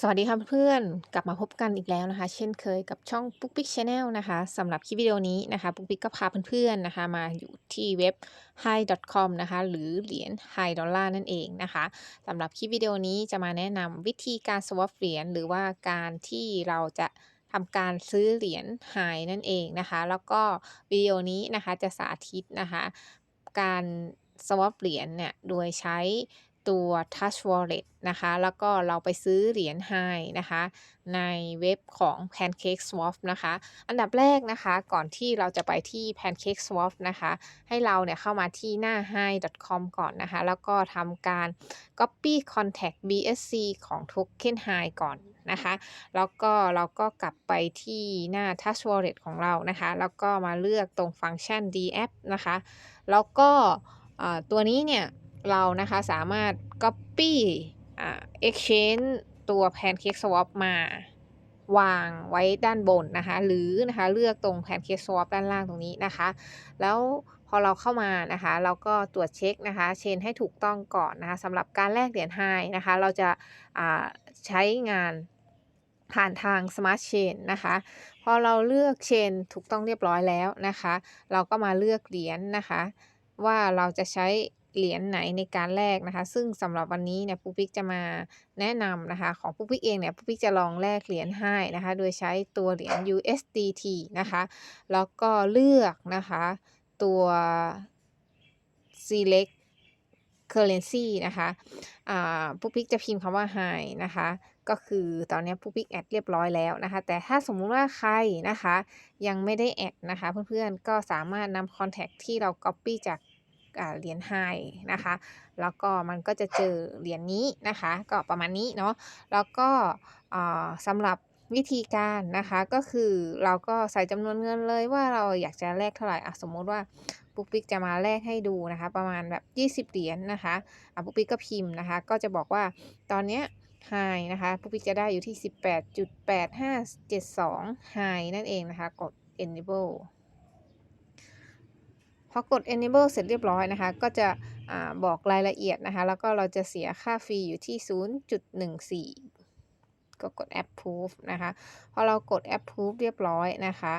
สวัสดีค่ะเพื่อนกลับมาพบกันอีกแล้วนะคะ เช่นเคยกับช่องปุ๊กปิ๊กชาแนลนะคะสำหรับคลิปวิดีโอนี้นะคะปุ๊กปิ๊กก็พาเพื่อนๆนะคะ มาอยู่ที่เว็บ hi.com นะคะหรือเหรียญ hi ดอลลาร์นั่นเองนะคะสำหรับคลิปวิดีโอนี้จะมาแนะนำวิธีการ swap เหรียญหรือว่าการที่เราจะทำการซื้อเหรียญ hi นั่นเองนะคะ แล้วก็วิดีโอนี้นะคะจะสาธิตนะคะ การ swap เหรียญเนี่ยโดยใช้ ตัว Touch Wallet นะคะ แล้วก็เราไปซื้อเหรียญ Hi นะคะ ในเว็บของ Pancake Swap นะคะ อันดับแรกนะคะ ก่อนที่เราจะไปที่ Pancake Swap นะคะ ให้เราเนี่ยเข้ามาที่หน้า hi.com ก่อนนะคะ แล้วก็ทำการ copy contact BSC ของ Token Hi ก่อนนะคะ แล้วก็เราก็กลับไปที่หน้า Touch Wallet ของเรานะคะ แล้วก็มาเลือกตรงฟังก์ชัน DApp นะคะ แล้วก็ตัวนี้เนี่ย เรานะคะสามารถ copy อ่า exchange ตัว pancake swap มาวางไว้ด้านบนนะคะ หรือนะคะเลือกตรง pancake swap ด้านล่างตรงนี้นะคะ แล้วพอเราเข้ามานะคะ เราก็ตรวจเช็คนะคะ เชนให้ถูกต้องก่อนนะคะสำหรับการแลกเหรียญไฮนะคะ เราจะใช้งานผ่านทาง Smart Chain นะคะ พอเราเลือกเชนถูกต้องเรียบร้อยแล้วนะคะ เราก็มาเลือกเหรียญนนะคะ ว่าเราจะใช้ เหรียญไหนในการแลกนะคะ ซึ่งสำหรับวันนี้เนี่ยปุ๊กปิ๊กจะมาแนะนำนะคะ ของปุ๊กปิ๊กเองเนี่ยปุ๊กปิ๊กจะลองแลกเหรียญให้นะคะ โดยใช้ตัวเหรียญ USDT นะคะ แล้วก็เลือกนะคะตัว select currency นะคะปุ๊กปิ๊กจะพิมพ์คำว่า high นะคะ ก็คือตอนนี้ปุ๊กปิ๊กแอดเรียบร้อยแล้วนะคะ แต่ถ้าสมมุติว่าใครนะคะ ยังไม่ได้แอดนะคะ เพื่อนๆ ก็สามารถนำ contact ที่เรา copy จาก เหรียญไฮนะคะ แล้วก็มันก็จะเจอเหรียญนี้นะคะ ก็ประมาณนี้เนาะ แล้วก็สำหรับวิธีการนะคะก็คือเราก็ใส่จำนวนเงินเลยว่าเราอยากจะแลกเท่าไหร่อะสมมติว่าปุ๊กปิ๊กจะมาแลกให้ดูนะคะ ประมาณแบบ 20 เหรียญนนะคะอะปุ๊กปิ๊กก็พิมพ์นะคะ ก็จะบอกว่าตอนเนี้ยไฮนะคะปุ๊กปิ๊กจะได้อยู่ที่ 18.8572ไฮนั่นเองนะคะ กด enable อกด enable เสร็จเรียบร้อยนะคะ ก็จะอบอกรายละเอียดนะคะ แล้วก็เราจะเสียค่าฟรีอยู่ที่ 0.14 ก็กด approve นะคะ พอเรากด approve เรียบร้อยนะคะ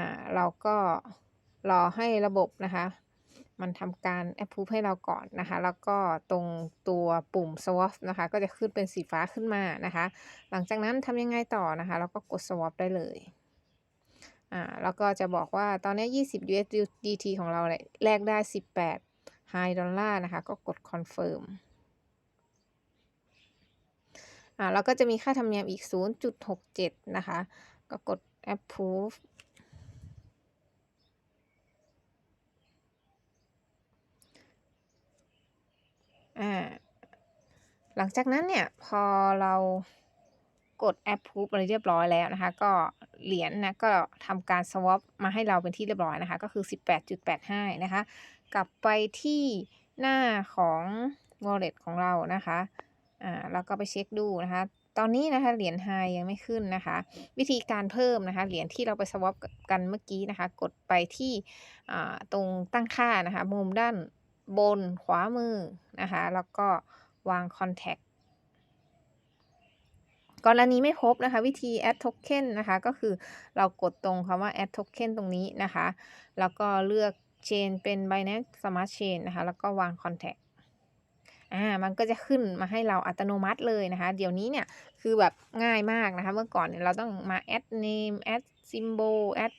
ะเราก็รอให้ระบบนะคะ มันทำการ approve ให้เราก่อนนะคะ แล้วก็ตรงตัวปุ่ม swap นะคะ ก็จะขึ้นเป็นสีฟ้าขึ้นมานะคะ หลังจากนั้นทำยังไงต่อนะคะ เราก็กด swap ได้เลย อ่าแล้วก็จะบอกว่าตอนนี้ 20 USDT ของเราเลยแลกได้ 18 High ดอลลาร์นะคะ ก็กด Confirm อ่าแล้วก็จะมีค่าธรรมเนียมอีก 0.67 นะคะ ก็กด Approve อ่าหลังจากนั้นเนี่ย พอเรากด approve อะไรเรียบร้อยแล้วนะคะ ก็เหรียญนะก็ทำการ swap มาให้เราเป็นที่เรียบร้อยนะคะ ก็คือ 18.85 นะคะ กลับไปที่หน้าของ wallet ของเรานะคะอ่าแล้วก็ไปเช็คดูนะคะ ตอนนี้นะคะเหรียญไฮยังไม่ขึ้นนะคะ วิธีการเพิ่มนะคะ เหรียญที่เราไป swap กันเมื่อกี้นะคะ กดไปที่ตรงตั้งค่านะคะ มุมด้านบนขวามือนะคะ แล้วก็วาง contact กรณีไม่พบนะคะ วิธี add token นะคะ ก็คือเรากดตรงคำว่า add token ตรงนี้นะคะ แล้วก็เลือก chain เป็น Binance Smart Chain นะคะ แล้วก็วาง contact อ่า มันก็จะขึ้นมาให้เราอัตโนมัติเลยนะคะ เดี๋ยวนี้เนี่ย คือแบบง่ายมากนะคะ เมื่อก่อนเนี่ยเราต้องมา add name add symbol add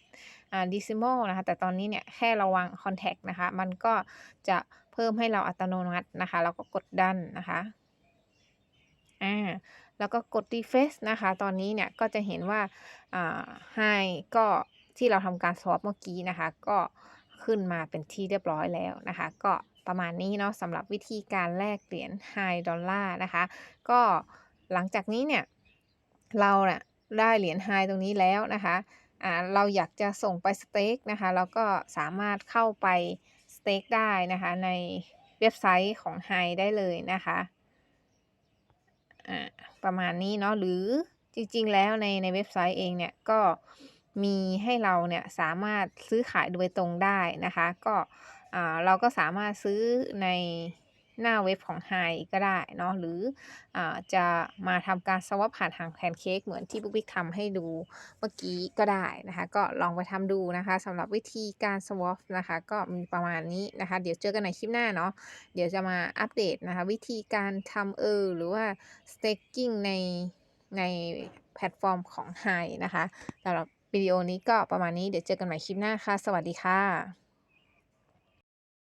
อ่า decimal นะคะ แต่ตอนนี้เนี่ยแค่เราวาง contact นะคะ มันก็จะเพิ่มให้เราอัตโนมัตินะคะแล้วก็กดดันนะคะ อ่าแล้วก็กด refresh นะคะ ตอนนี้เนี่ยก็จะเห็นว่า high ก็ที่เราทำการ swap เมื่อกี้นะคะ ก็ขึ้นมาเป็นที่เรียบร้อยแล้วนะคะ ก็ประมาณนี้เนาะสำหรับวิธีการแลกเหรียญ high ดอลลาร์นะคะ ก็หลังจากนี้เนี่ยเราเนี่ยได้เหรียญ high ตรงนี้แล้วนะคะอ่าเราอยากจะส่งไปสเต็กนะคะเราก็สามารถเข้าไปสเต็กได้นะคะในเว็บไซต์ของ High ได้เลยนะคะ ประมาณนี้เนาะหรือจริงๆ แล้วในในเว็บไซต์เองเนี่ยก็มีให้เราเนี่ยสามารถซื้อขายโดยตรงได้นะคะ ก็เราก็สามารถซื้อใน หน้าเว็บของ Hi ก็ได้เนาะหรืออจะมาทำการ swap ผ่านทาง Pancake เหมือนที่ปุ๊กปิ๊กทำให้ดูเมื่อกี้ก็ได้นะคะ ก็ลองไปทำดูนะคะสำหรับวิธีการ swap นะคะก็มีประมาณนี้นะคะ เดี๋ยวเจอกันในคลิปหน้าเนาะเดี๋ยวจะมาอัปเดตนะคะ วิธีการทำ Earn หรือว่า staking ในในแพลตฟอร์มของ Hi นะคะสำหรับวิดีโอนี้ก็ประมาณนี้เดี๋ยวเจอกันใหม่คลิปหน้าค่ะ สวัสดีค่ะ